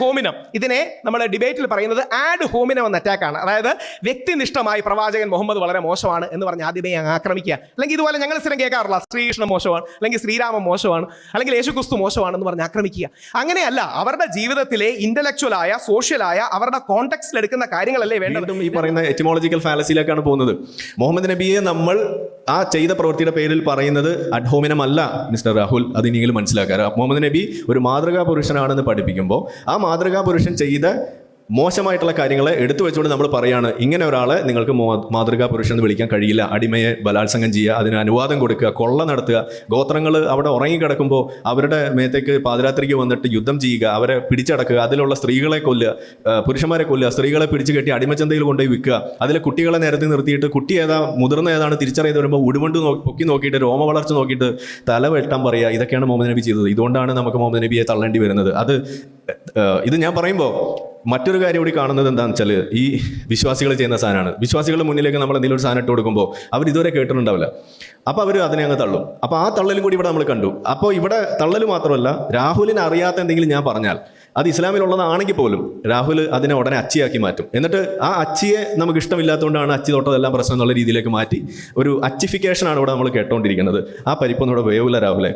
ഹോമിനം ഇതിനെ നമ്മൾ ഡിബേറ്റിൽ പറയുന്നത് ആഡ് ഹോമിനം എന്ന അറ്റാക്കാണ് അതായത് വ്യക്തിനിഷ്ഠമായി പ്രവാചകൻ മുഹമ്മദ് വളരെ മോശമാണ് എന്ന് പറഞ്ഞ് ആദ്യമേ ആക്രമിക്കുക. അല്ലെങ്കിൽ ഇതുപോലെ ഞങ്ങൾ സ്ഥിരം കേൾക്കാറില്ല ശ്രീകൃഷ്ണൻ മോശമാണ് അല്ലെങ്കിൽ ശ്രീരാമൻ മോശമാണ് അല്ലെങ്കിൽ യേശുക്രിസ്തു മോശമാണ് എന്ന് പറഞ്ഞ് ആക്രമിക്കുക. അങ്ങനെയല്ല അവരുടെ ജീവിതത്തിലെ ഇന്റലക്ച്വലായ സോഷ്യലായ അവരുടെ കോണ്ടെക്സ്റ്റിൽ എടുക്കുന്ന കാര്യങ്ങളല്ലേ വേണ്ടത്? ഈ പറയുന്ന എറ്റിമോളജിക്കൽ ഫാലസിയിലേക്കാണ് പോകുന്നത്. മുഹമ്മദ് നബിയെ നമ്മൾ ആ ചെയ്ത പ്രവൃത്തിയുടെ പേരിൽ പറയുന്നത് അഡ്ഹോമിനം അല്ല മിസ്റ്റർ രാഹുൽ. അത് ഇനിയെങ്കിലും മനസ്സിലാക്കുക മുഹമ്മദ് നബി ഒരു മാതൃകാ പുരുഷനാണെന്ന് പഠിപ്പിക്കുമ്പോൾ ആ മാതൃകാ പുരുഷൻ ചെയ്ത മോശമായിട്ടുള്ള കാര്യങ്ങളെ എടുത്തു വെച്ചുകൊണ്ട് നമ്മൾ പറയാണ് ഇങ്ങനെ ഒരാളെ നിങ്ങൾക്ക് മാതൃകാ പുരുഷൻ എന്ന് വിളിക്കാൻ കഴിയില്ല. അടിമയെ ബലാത്സംഗം ചെയ്യുക അതിന് അനുവാദം കൊടുക്കുക കൊള്ള നടത്തുക. ഗോത്രങ്ങൾ അവിടെ ഉറങ്ങിക്കിടക്കുമ്പോൾ അവരുടെ മേത്തേക്ക് പാതിരാത്രിക്ക് വന്നിട്ട് യുദ്ധം ചെയ്യുക അവരെ പിടിച്ചടക്കുക അതിലുള്ള സ്ത്രീകളെ കൊല്ലുക പുരുഷന്മാരെ കൊല്ലുക സ്ത്രീകളെ പിടിച്ചു കെട്ടി അടിമച്ചന്തയിൽ കൊണ്ടുപോയി വിൽക്കുക. അതിലെ കുട്ടികളെ നേരത്തെ നിർത്തിയിട്ട് കുട്ടി ഏതാ മുതിർന്ന ഏതാണ് തിരിച്ചറിയത് വരുമ്പോൾ ഉടുമണ്ട് നോ- പൊക്കി നോക്കിയിട്ട് രോമ വളർച്ച നോക്കിയിട്ട് തല വെട്ടാൻ പറയുക. ഇതൊക്കെയാണ് മുഹമ്മദ് നബി ചെയ്തത്. ഇതുകൊണ്ടാണ് നമുക്ക് മുഹമ്മദ് നബിയെ തള്ളേണ്ടി വരുന്നത്. അത് ഇത് ഞാൻ പറയുമ്പോൾ മറ്റൊരു കാര്യം കൂടി കാണുന്നത് എന്താണെന്ന് വെച്ചാൽ ഈ വിശ്വാസികൾ ചെയ്യുന്ന സാധനമാണ്. വിശ്വാസികളുടെ മുന്നിലേക്ക് നമ്മൾ എന്തെങ്കിലും ഒരു സാധനം ഇട്ട് കൊടുക്കുമ്പോൾ അവർ ഇതുവരെ കേട്ടിട്ടുണ്ടാവില്ല. അപ്പോൾ അവർ അതിനെ അങ്ങ് തള്ളും. അപ്പോൾ ആ തള്ളലും കൂടി ഇവിടെ നമ്മൾ കണ്ടു. അപ്പോൾ ഇവിടെ തള്ളൽ മാത്രമല്ല രാഹുലിന് അറിയാത്ത എന്തെങ്കിലും ഞാൻ പറഞ്ഞാൽ അത് ഇസ്ലാമിലുള്ളതാണെങ്കിൽ പോലും രാഹുൽ അതിനെ ഉടനെ അച്ചിയാക്കി മാറ്റും. എന്നിട്ട് ആ അച്ചിയെ നമുക്ക് ഇഷ്ടമില്ലാത്തതുകൊണ്ടാണ് അച്ചി തൊട്ടതെല്ലാം പ്രശ്നം എന്നുള്ള രീതിയിലേക്ക് മാറ്റി ഒരു അച്ചിഫിക്കേഷനാണ് ഇവിടെ നമ്മൾ കേട്ടോണ്ടിരിക്കുന്നത്. ആ പരിപ്പൊന്നും ഇവിടെ വേവില്ല രാഹുലെ.